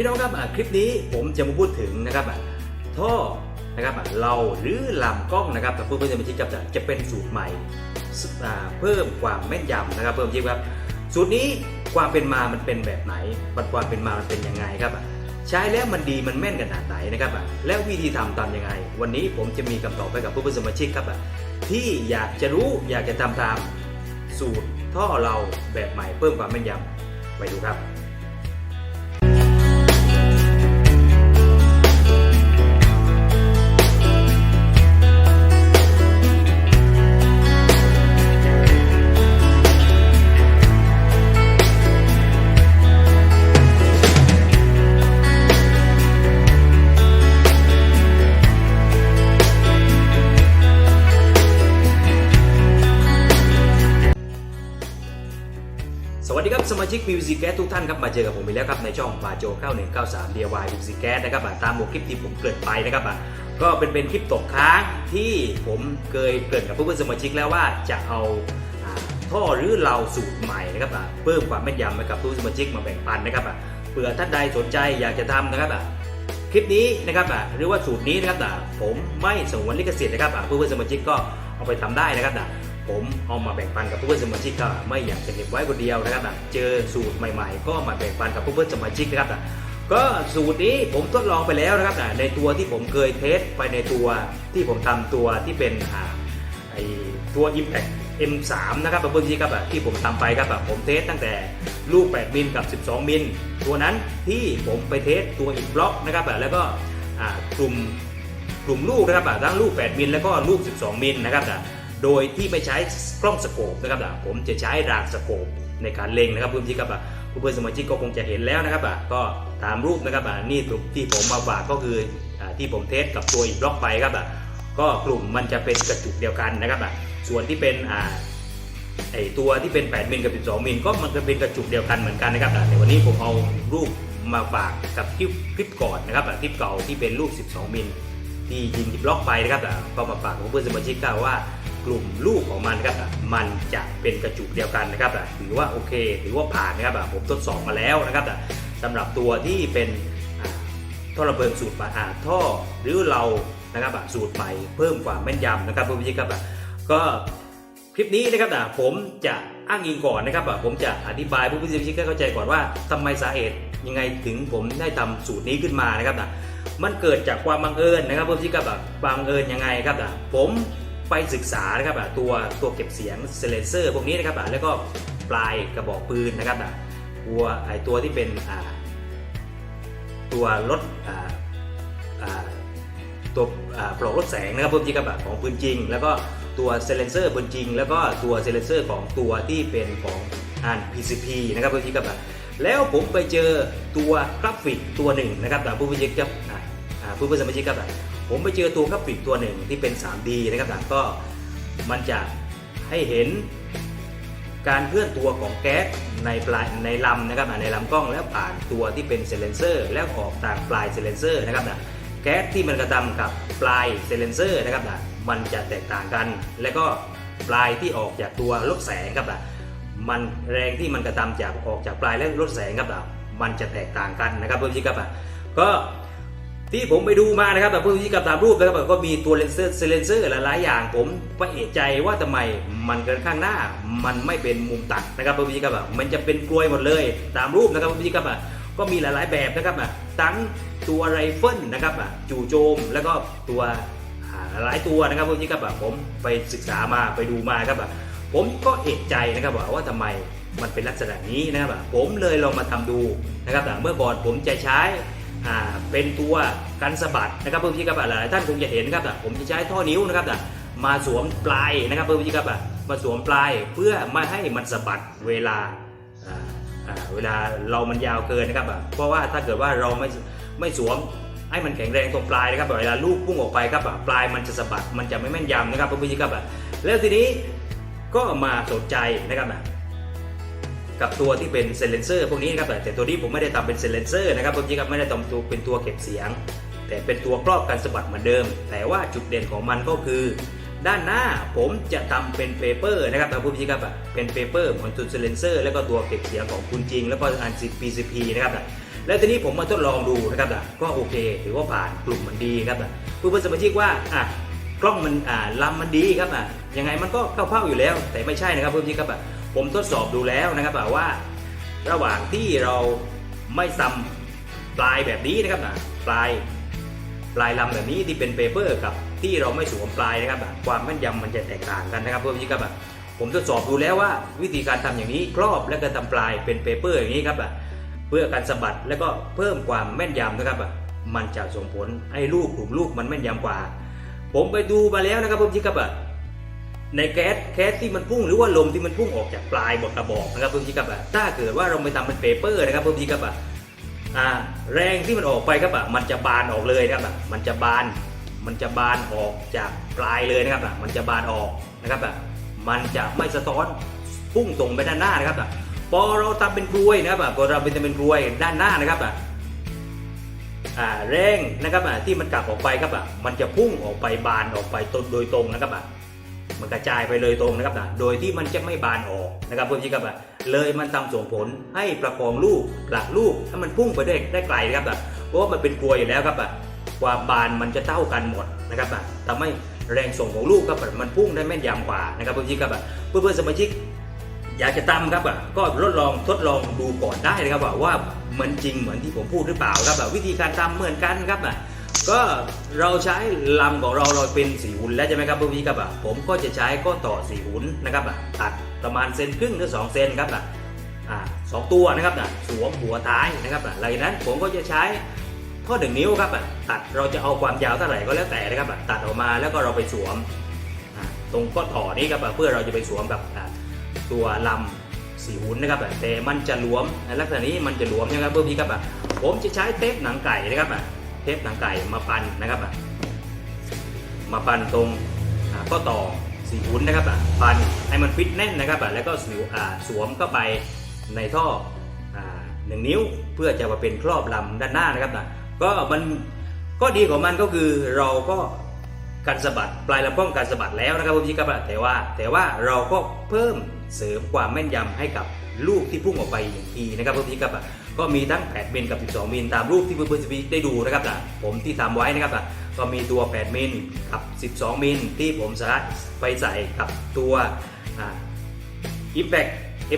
พี่น้องครับอะคลิปนี้ผมจะมาพูดถึงนะครับอะท่อนะครับอะเราหรือลำกล้องนะครับแต่เพื่อนเพื่อนจะมาชิครับจะเป็นสูตรใหม่อ่าเพิ่มความแม่นยำนะครับ เพิ่มชิครับสูตรนี้ความเป็นมามันเป็นแบบไหนปัจความเป็นมามันเป็นยังไงครับอะใช้แล้วมันดีมันแม่นขนาดไหนนะครับอะแล้ววิธีทำตามยังไง วันนี้ผมจะมีคำตอบให้กับผู้เพื่อนสมาชิกครับที่อยากจะรู้อยากจะทำตามสูตรท่อเราแบบใหม่เพิ่มความแม่นยำไปดูครับ ครับสมาชิก PVC Gas ทุกท่านครับมาเจอกับผมอีกแล้วครับในช่องบาโจ9193 DIY PVC Gas นะครับตามหัวคลิปที่ผมเกิดไปนะครับก็เป็นเป็นคลิปตกค้างที่ผมเคยเกิดกับเพื่อนสมาชิกแล้วว่าจะเอาท่อหรือเราสูตรใหม่นะครับเพิ่มความแม่นยำให้กับผู้สมาชิกมาแบ่งปันนะครับเผื่อท่านใดสนใจอยากจะทำนะครับคลิปนี้นะครับหรือว่าสูตรนี้นะครับผมไม่สงวนลิขสิทธิ์นะครับเพื่อนสมาชิกก็เอาไปทำได้นะครับ ผมเอามาแบ่งปันกับเพื่อนสมาชิกก็ไม่อยากจะเก็บไว้คนเดียวนะครับอะเจอสูตรใหม่ๆ ก็มาแบ่งปันกับเพื่อนสมาชิกนะครับอะก็สูตรนี้ผมทดลองไปแล้วนะครับอะในตัวที่ผมเคยเทสไปในตัวที่ผมทำตัวที่เป็นอ่าไอตัว Impact M3 นะครับเพื่อนๆสมาชิกครับที่ผมทำไปครับผมเทสตั้งแต่ลูก 8 มิลกับ 12 มิลตัวนั้นที่ผมไปเทสตัวอีกบล็อกนะครับแล้วก็อ่ากลุ่มกลุ่มลูกนะครับทั้งลูก 8 มิลแล้วก็ลูก 12 มิลนะครับอะ โดยที่ไม่ใช้กล้องสโคปนะครับผมจะใช้รางสโคปในการเล็งนะครับเพื่อนๆครับอะเพื่อนๆสมาชิกก็คงจะเห็นแล้วนะครับก็ตามรูปนะครับนี่ที่ผมมาฝากก็คือที่ผมเทสกับตัวอีกบล็อกไปครับก็กลุ่มมันจะเป็นกระจุกเดียวกันนะครับส่วนที่เป็นไอตัวที่เป็น 8 มิลกับ 12 มิลก็มันจะเป็นกระจุกเดียวกันเหมือนกันนะครับแต่วันนี้ผมเอารูปมาฝากกับคลิปก่อนนะครับคลิปเก่าที่เป็นรูป 12 มิล ที่ยิงบล็อกไปนะครับอะก็มาฝากเพื่อนสมาชิกกันว่ากลุ่มลูกของมันนะครับอ่มันจะเป็นกระจุกเดียวกันนะครับอ่ถือว่าโอเคถือว่าผ่านนะครับผมทดสอบมาแล้วนะครับอ่สำหรับตัวที่เป็นท่อระเบิดสูตรใหม่าท่อหรือเรานะครับสูตรใหม่เพิ่มความแม่นยำนะครับเพื่อนสมาชิกครับก็คลิปนี้นะครับอ่ผมจะ อ้างอิงก่อนนะครับผมจะอธิบายเพื่อนสมาชิกให้เข้าใจก่อนว่าทำไมสาเหตุยังไงถึงผมได้ทำสูตรนี้ขึ้นมานะครับอะมันเกิดจากความบังเอิญนะครับเพื่อนที่กับแบบบังเอิญยังไงครับอะผมไปศึกษานะครับตัวตัวเก็บเสียงเซเลเซอร์พวกนี้นะครับแล้วก็ปลายกระบอกปืนนะครับอะตัวไอตัวที่เป็นตัวรถอ่าอ่าตัวปลอกรถแสงนะครับเพื่อนที่กับแบบของปืนจริง แล้วก็ ตัวเซเลนเซอร์ปืนจริง แล้วก็ตัวเซเลนเซอร์ของตัวที่เป็นของอ่าน PCP นะครับเพื่อนที่กับแบบแล้วผมไปเจอตัวกราฟิกตัวหนึ่งนะครับผู้พิจิตครับอ่าผู้พิสมาชิกครับผมไปเจอตัวกราฟิกตัวหนึ่งที่เป็น 3D นะครับก็มันจะให้เห็นการเคลื่อนตัวของแก๊สในปลายในลำนะครับอะในลำกล้องแล้วผ่านตัวที่เป็นเซเลนเซอร์ แล้วออกต่างปลายเซเลนเซอร์นะครับนะแก๊สที่มันกระทำกับปลายเซเลนเซอร์นะครับนะ มันจะแตกต่างกัน แล้วก็ปลายที่ออกจากตัวลดแสงครับนะมันแรงที่มันกระทำจากออกจากปลายและลดแสงครับอะมันจะแตกต่างกันนะครับเพื่อนพี่ครับอะก็ที่ผมไปดูมานะครับแบบเพื่อนพี่กับตามรูปนะครับก็มีตัวเลนเซอร์เซเลนเซอร์หลายๆอย่างผมไปเอะใจว่าทำไมมันกันข้างหน้ามันไม่เป็นมุมตัดนะครับเพื่อนพี่ครับอะมันจะเป็นกลวยหมดเลยตามรูปนะครับเพื่อนพี่ครับอะก็มีหลายๆแบบนะครับอะทั้งตัวไรเฟิลนะครับอะจู่โจมแล้วก็ตัว หลายตัวนะครับเพื่อนพี่ครับอะผมไปศึกษามาไปดูมาครับอะผมก็เอกใจนะครับว่าว่าทำไมมันเป็นลักษณะนี้นะครับผมเลยลองมาทำดูนะครับเมื่อก่อนผมจะใช้เป็นตัวกันสะบัดนะครับเพื่อนพี่ครับหลายท่านคงจะเห็นครับผมจะใช้ท่อนิ้วนะครับมาสวมปลายนะครับเพื่อนพี่ครับมาสวมปลายเพื่อไม่ให้มันสะบัดเวลาเวลาเรามันยาวเกินนะครับเพราะว่าถ้าเกิดว่าเราไม่ไม่สวม ให้มันแข็งแรงตรงปลายนะครับเวลาลูกพุ่งออกไปครับปลายมันจะสะบัดมันจะไม่แม่นยำนะครับเพื่อนพี่ครับแล้วทีนี้ก็มาสนใจนะครับกับตัวที่เป็นเซเลนเซอร์พวกนี้นะครับแต่ตัวนี้ผมไม่ได้ทำเป็นเซเลนเซอร์นะครับผมจริงๆไม่ได้ทำตัวเป็นตัวเก็บเสียง แต่เป็นตัวครอบการสะบัดเหมือนเดิม แต่ว่าจุดเด่นของมันก็คือ ด้านหน้าผมจะทำเป็นเปเปอร์นะครับแต่ผู้พิครับเป็นเปเปอร์เหมือนตัวเซเลนเซอร์แล้วก็ตัวเก็บเสียงของคุณจริง แล้วก็อัน PCP นะครับ แล้วทีนี้ผมมาทดลองดูนะครับก็โอเคถือว่าผ่านกลุ่มมันดีครับเพื่อนๆสมาชิกว่าอะกล้องมันอ่าลำมันดีครับอะยังไงมันก็เข้าเป้าอยู่แล้ว แต่ไม่ใช่นะครับเพื่อนๆครับอะผมทดสอบดูแล้วนะครับว่า ระหว่างที่เราไม่ซ้ำปลายแบบนี้นะครับอะปลายปลายลำแบบนี้ที่เป็นเปเปอร์กับที่เราไม่สวมปลายนะครับความแม่นยำมันจะแตกต่างกันนะครับเพื่อนพี่ครับผมทดสอบดูแล้วว่าวิธีการทำอย่างนี้ครอบและก็ทำปลายเป็นเปเปอร์อย่างนี้ครับอะ เพื่อการสะบัดแล้วก็เพิ่มความแม่นยำนะครับอะมันจะส่งผลให้ลูกกลุ่มลูกมันแม่นยำกว่า ผมไปดูมาแล้วนะครับเพื่อนพี่ครับอะในแก๊สแก๊สที่มันพุ่งหรือว่าลมที่มันพุ่งออกจากปลายบทกระบอกนะครับเพื่อนพี่ครับอะถ้าเกิดว่าเราไปทำเป็นเปเปอร์นะครับเพื่อนพี่ครับอะอ่าแรงที่มันออกไปครับอะมันจะบานออกเลยนะครับอะมันจะบานมันจะบานออกจากปลายเลยนะครับอะมันจะบานออกนะครับอะมันจะไม่สะท้อนพุ่งตรงไปด้านหน้านะครับอะ พอเราทำเป็นกลวยนะครับอะพอเราเป็นเป็นกลวยด้านหน้านะครับอะอ่าแรงนะครับอะที่มันกลับออกไปครับอะมันจะพุ่งออกไปบานออกไปตรงโดยตรงนะครับอะมันกระจายไปเลยตรงนะครับนะโดยที่มันจะไม่บานออกนะครับเพื่อนพี่ครับอะเลยมันทำส่งผลให้ประคองลูกหลักลูกให้มันพุ่งไปได้ได้ไกลนะครับอะเพราะว่ามันเป็นกลวยอยู่แล้วครับอะความบานมันจะเท่ากันหมดนะครับอะทำให้แรงส่งของลูกครับมันพุ่งได้แม่นยำกว่านะครับเพื่อนพี่ครับอะเพื่อนสมาชิก อยากจะตำครับอะก็ทดลองทดลองดูก่อนได้นะครับว่าว่ามันจริงเหมือนที่ผมพูดหรือเปล่าครับวิธีการตำเหมือนกันครับอะก็เราใช้ลำของเราเราเป็นสีหุ่นแล้วใช่ไหมครับพี่ครับอะผมก็จะใช้ก็ต่อสีหุ่นนะครับอะตัดประมาณเซนครึ่งหรือ2เซนครับอะสองตัวนะครับอะสวมหัวท้ายนะครับอะหลังจากนั้นผมก็จะใช้ข้อหนึ่งนิ้วครับอะตัดเราจะเอาความยาวเท่าไหร่ก็แล้วแต่นะครับตัดออกมาแล้วก็เราไปสวมตรงข้อต่อนี้ครับเพื่อเราจะไปสวมกับ ตัวลำสีหุ่นนะครับแต่มันจะหลวมในลักษณะนี้มันจะหลวมนะครับเพื่อนพี่ครับผมจะใช้เทปหนังไก่นะครับเทปหนังไก่มาพันนะครับมาพันตรงอ่าข้อต่อสีหุ้นนะครับอะพันให้มันฟิตแน่นนะครับแล้วก็สวมอ่าสวมเข้าไปในท่อหนึ่งนิ้วเพื่อจะมาเป็นครอบลำด้านหน้านะครับอะก็มันก็ดีของมันก็คือเราก็การสะบัดปลายลำกล้องการสะบัดแล้วนะครับพี่ครับแต่ว่าแต่ว่าเราก็เพิ่ม เสริมความแม่นยำให้กับลูกที่พุ่งออกไปอีกทีนะครับเพี่ครับอะก็มีทั้ง 8 มิลกับ 12 มิลตามรูปที่เพื่อนๆได้ดูนะครับนะผมที่ทำไว้นะครับนะก็มีตัว 8 มิลกับ 12 มิลที่ผมสามารถไปใส่กับตัวอ่า Impact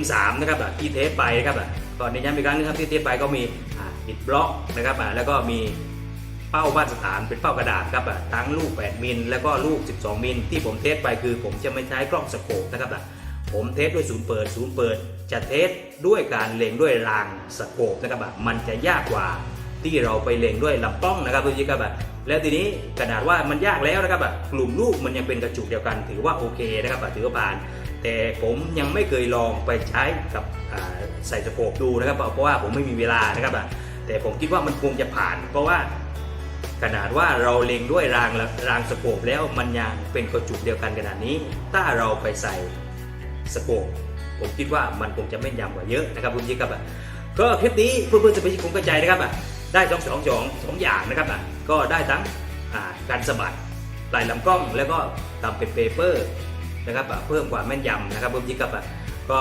M3 นะครับที่เทปไปนะครับอะก็ในย้ำอีกครั้งนึงครับที่เทปไปก็มีอิดบล็อกนะครับแล้วก็มีเป้ามาตรฐานเป็นเป้ากระดาษครับทั้งลูก 8 มิลแล้วก็ลูก 12 มิลที่ผมเทสไปคือผมจะไม่ใช้กล้องสโคปนะครับ ผมเทสด้วยศูนย์เปิดศูนย์เปิด จะเทสด้วยการเล็งด้วยรางสโคปนะครับมันจะยากกว่าที่เราไปเล็งด้วยลำกล้องนะครับพี่ครับแล้วทีนี้ขนาดว่ามันยากแล้วนะครับกลุ่มลูกมันยังเป็นกระจุกเดียวกัน ถือว่าโอเคนะครับถือว่าผ่าน แต่ผมยังไม่เคยลองไปใช้กับใส่สโคปดูนะครับ เพราะว่าผมไม่มีเวลานะครับแต่ผมคิดว่ามันคงจะผ่าน เพราะว่าขนาดว่าเราเล็งด้วยรางรางสโคปแล้วมันยังเป็นกระจุกเดียวกันขนาดนี้ ถ้าเราไปใส่ สโคปผมคิดว่ามันคงจะแม่นยำกว่าเยอะนะครับคุณยิ่ครับอะก็คลิปนี้เพื่อนๆจะไปคงเข้าใจนะครับอะได้สองสองสองสองอย่างนะครับอะก็ได้ทั้งการสะบัดลายลำกล้องแล้วก็ทำเป็นเปเปอร์นะครับอะเพิ่มความแม่นยำนะครับเพิ่มยิ่งกับอะก็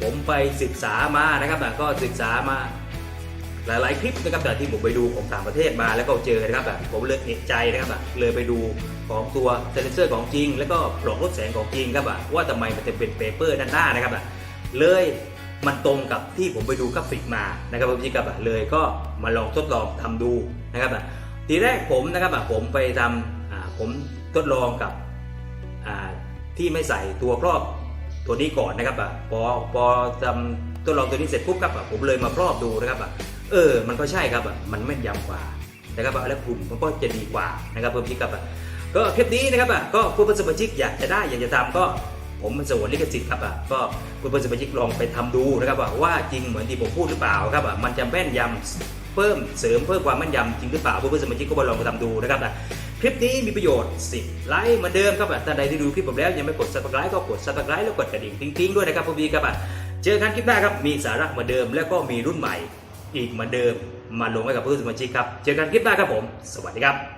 ผมไปศึกษามานะครับอะก็ศึกษามาหลาย ๆ คลิปนะครับแต่ที่ผมไปดูของต่างประเทศมาแล้วก็เจอนะครับผมเลยเอกใจนะครับเลยไปดู ของตัวเซนเซอร์ของจริง แล้วก็ปลอกลดแสงของจริงครับอะว่าทำไมมันจะเป็นเปเปอร์ด้านหน้านะครับอะเลยมันตรงกับที่ผมไปดูกราฟิกมานะครับเพิ่กับอะเลยก็มาลองทดลองทำดูนะครับอะทีแรกผมนะครับอะผมไปทำอ่าผมทดลองกับอ่าที่ไม่ใส่ตัวครอบตัวนี้ก่อนนะครับอะพอพอทำทดลองตัวนี้เสร็จปุ๊บครับอะผมเลยมาครอบดูนะครับอะเออ มันก็ใช่ครับอะมันแม่นยำกว่านะครับอะและกลุ่มมันก็จะดีกว่านะครับเพิ่มชิกครับอะ ก็คลิปนี้นะครับอะก็เพื่อนสมาชิกอยากจะได้อยากจะทำก็ผมมันสวนลิขสิทธิ์ครับอะก็เพื่อนสมาชิกลองไปทำดูนะครับอะว่าจริงเหมือนที่ผมพูดหรือเปล่าครับอะมันจะแม่นยำเพิ่มเสริมเพิ่มความแม่นยำจริงหรือเปล่าเพื่อนสมาชิกก็มาลองไปทำดูนะครับอะคลิปนี้มีประโยชน์ 10 ไลค์เหมือนเดิมครับท่านใดที่ดูคลิปผมแล้วยังไม่กด subscribe ก็กด subscribe แล้วกดกระดิ่งติ๊งๆด้วยนะครับพี่ครับอะเจอกันคลิปหน้าครับมีสาระเหมือนเดิม แล้วก็มีรุ่นใหม่อีกเหมือนเดิมมาลงให้กับเพื่อนสมาชิกครับ เจอกันคลิปหน้าครับผม สวัสดีครับ